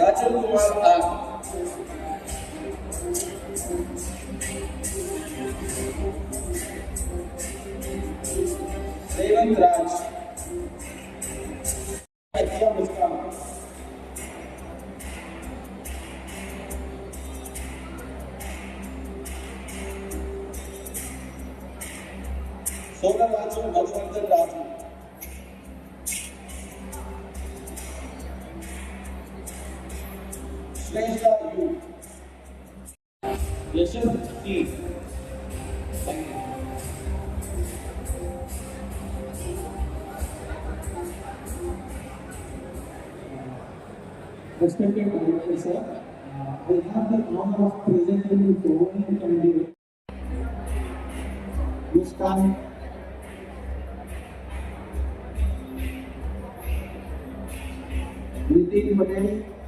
verdade ele não está. Leila Andrade. Aqui a música. Sobre a Latin, a Latin Andrade. Raise up you. Yashan T. Thank you. Respected Honorable Sir, I have the honor of presenting the governing candidate, Muskan Nitin Patel.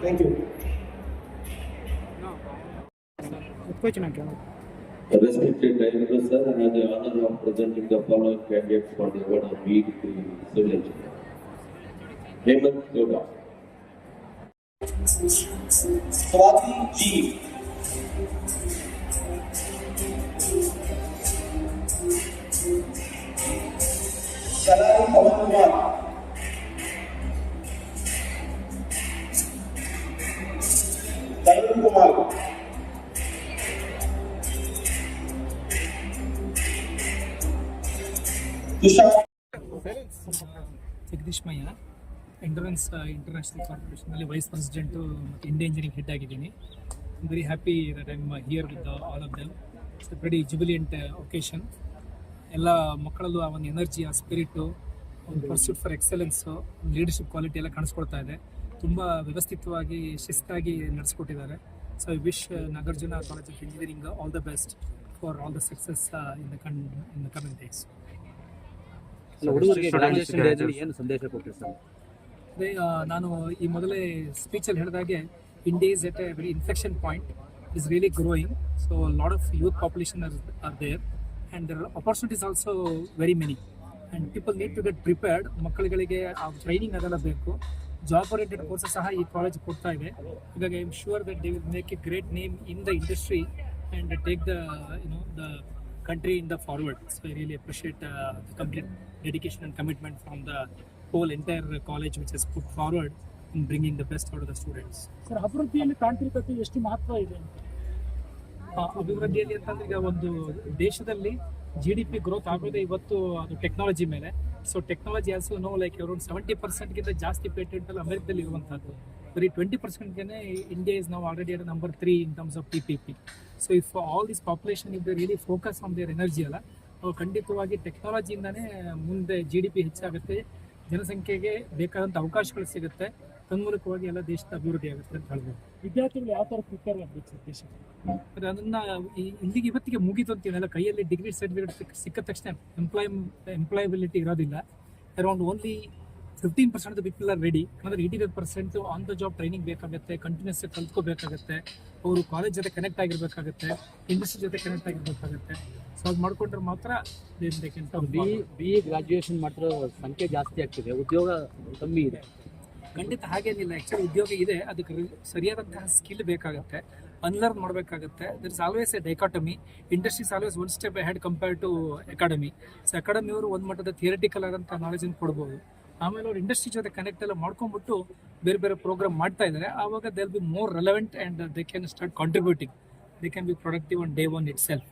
Thank you. Respected Director Sir, I have the honor of presenting the following candidates for the award of to Civil Engineer. Raymond Leonardo. Suave de Salário comando indo Daiane Camargo. Deixa. Tem que desmanhar. Endurance international ಕಾರ್ಪೊರೇಷನಲ್ಲಿ vice president ಮತ್ತು India engineering head ಆಗಿದ್ದೀನಿ. Very happy that I'm here with all of them it's very jubilant occasion ಎಲ್ಲ ಮಕ್ಕಳಲ್ಲೂ ಆ ಒಂದು energy ಆ spirit ಒಂದು pursuit for excellence leadership quality ಎಲ್ಲ ಕಾಣಿಸ್ಕೊಳ್ತಾ ಇದೆ. ತುಂಬ ವ್ಯವಸ್ಥಿತವಾಗಿ, ಶಿಸ್ತಾಗಿ ನಡೆಸ್ಕೊಟ್ಟಿದ್ದಾರೆ. So I wish Nagarjuna college of engineering all the best for all the success in the ಕನ್ ಇನ್ ದ ಕಮಿಂಗ್ ಡೇಸ್ ಹುಡುಗರಿಗೆ ಏನು ಸಂದೇಶ ಕೊಟ್ಟಿರ್ತಾರೆ ನಾನು ಈ ಮೊದಲೇ ಸ್ಪೀಚಲ್ಲಿ ಹೇಳಿದಾಗೆ India is at a very inflection point is really growing so lot of youth population are there and their opportunities also very many and people need to get prepared ಮಕ್ಕಳುಗಳಿಗೆ ಆ ಟ್ರೈನಿಂಗ್ ಅದೆಲ್ಲ ಬೇಕು. ಜಾಬ್ ಓರಿಯೆಂಟೆಡ್ ಕೋರ್ಸಸ್ ಸಹ ಈ college ಕೊಡ್ತಾ ಇದೆ. ಹಾಗಾಗಿ I am sure that they will make a great name in the industry and take the you know the country in the forward. So I really appreciate uh, the complete dedication and commitment the whole entire college which has put forward in bringing the best out of the students. Sir ಅಭಿವೃದ್ಧಿಯಲ್ಲಿ ತಾಂತ್ರಿಕತೆ ಎಷ್ಟು ಮಹತ್ವ ಇದೆ ಅಂತ? ಆ, ಅಭಿವೃದ್ಧಿಯಲ್ಲಿ ಅಂತಂದ್ರೆ ಈಗ ಒಂದು ದೇಶದಲ್ಲಿ ಜಿ ಡಿ ಪಿ ಗ್ರೋತ್ ಆಗೋದೇ ಇವತ್ತು ಅದು ಟೆಕ್ನಾಲಜಿ ಮೇಲೆ. So technology also no like around seventy ಪರ್ಸೆಂಟ್ಗಿಂತ ಜಾಸ್ತಿ ಪೇಟೆಂಟ್ ಅಲ್ಲಿ ಅಮೆರಿಕದಲ್ಲಿ ಇರುವಂಥದ್ದು. ಬರೀ ಟ್ವೆಂಟಿ ಪರ್ಸೆಂಟ್ಗೆ ಇಂಡಿಯಾ ಇಸ್ ನಾವು already at number three in terms of T P P so if all this population if the really focus on their energy ಅಲ್ಲ ಅವ್ರು ಖಂಡಿತವಾಗಿ ಟೆಕ್ನಾಲಜಿಯಿಂದನೇ ಮುಂದೆ ಜಿ ಡಿ ಪಿ ಹೆಚ್ಚಾಗುತ್ತೆ. ಜನಸಂಖ್ಯೆಗೆ ಬೇಕಾದಂಥ ಅವಕಾಶಗಳು ಸಿಗುತ್ತೆ. ತನ್ಮೂಲಕವಾಗಿ ಎಲ್ಲ ದೇಶದ ಅಭಿವೃದ್ಧಿ ಆಗುತ್ತೆ ಅಂತ ಹೇಳ್ಬೋದು. ವಿದ್ಯಾರ್ಥಿಗಳು ಯಾವ ಥರ ಪ್ರಿಪೇರ್ ಆಗಬೇಕು ಸರ್ ದೇಶಕ್ಕೆ? ಮತ್ತೆ ಅದನ್ನ ಈ ಇಲ್ಲಿಗೆ ಇವತ್ತಿಗೆ ಮುಗೀತು ಅಂತೀವಲ್ಲ ಕೈಯಲ್ಲಿ ಡಿಗ್ರಿ ಸರ್ಟಿಫಿಕೇಟ್ ಸಿಕ್ಕ ತಕ್ಷಣ ಎಂಪ್ಲಾಯ್ ಎಂಪ್ಲಾಯಬಿಲಿಟಿ ಇರೋದಿಲ್ಲ. Around only fifteen percent people are ready ಅಂದ್ರೆ eighty five percent on the job training ಬೇಕಾಗುತ್ತೆ ಕಂಟಿನ್ಯೂಸ್ ಕಲ್ತ್ಕೋಬೇಕಾಗುತ್ತೆ. ಅವರು ಕಾಲೇಜ್ ಜೊತೆ ಕನೆಕ್ಟ್ ಆಗಿರ್ಬೇಕಾಗುತ್ತೆ ಇಂಡಸ್ಟ್ರಿ ಜೊತೆ ಕನೆಕ್ಟ್ ಆಗಿರ್ಬೇಕಾಗುತ್ತೆ. ಸೊ ಅದು ಮಾಡ್ಕೊಂಡ್ರೆ ಮಾತ್ರ ಬಿ ಬಿ ಗ್ರಾಜುಯೇಷನ್ ಮಾಡ್ತಿರೋ ಸಂಖ್ಯೆ ಜಾಸ್ತಿ ಆಗ್ತಿದೆ. ಉದ್ಯೋಗ ಕಮ್ಮಿ ಇದೆ. ಖಂಡಿತ ಹಾಗೇನಿಲ್ಲ ಆ್ಯಕ್ಚುಲಿ ಉದ್ಯೋಗ ಇದೆ. ಅದಕ್ಕೆ ಸರಿಯಾದಂತಹ ಸ್ಕಿಲ್ ಬೇಕಾಗುತ್ತೆ. ಅನ್ಲರ್ನ್ ಮಾಡಬೇಕಾಗುತ್ತೆ. There is always a dichotomy industries always one step ahead compare to academy so academy ಅವರು ಒಂದು ಮಟ್ಟದ ಥಿಯರಿಟಿಕಲ್ ಆದಂಥ ನಾಲೆಜನ್ನು ಕೊಡ್ಬೋದು. ಆಮೇಲೆ ಅವ್ರು ಇಂಡಸ್ಟ್ರಿ ಜೊತೆ ಕನೆಕ್ಟ್ ಎಲ್ಲ ಮಾಡ್ಕೊಂಡ್ಬಿಟ್ಟು ಬೇರೆ ಬೇರೆ ಪ್ರೋಗ್ರಾಮ್ ಮಾಡ್ತಾ ಇದ್ದಾರೆ ಆವಾಗ they'll be more relevant and they can start contributing they can be productive on day one itself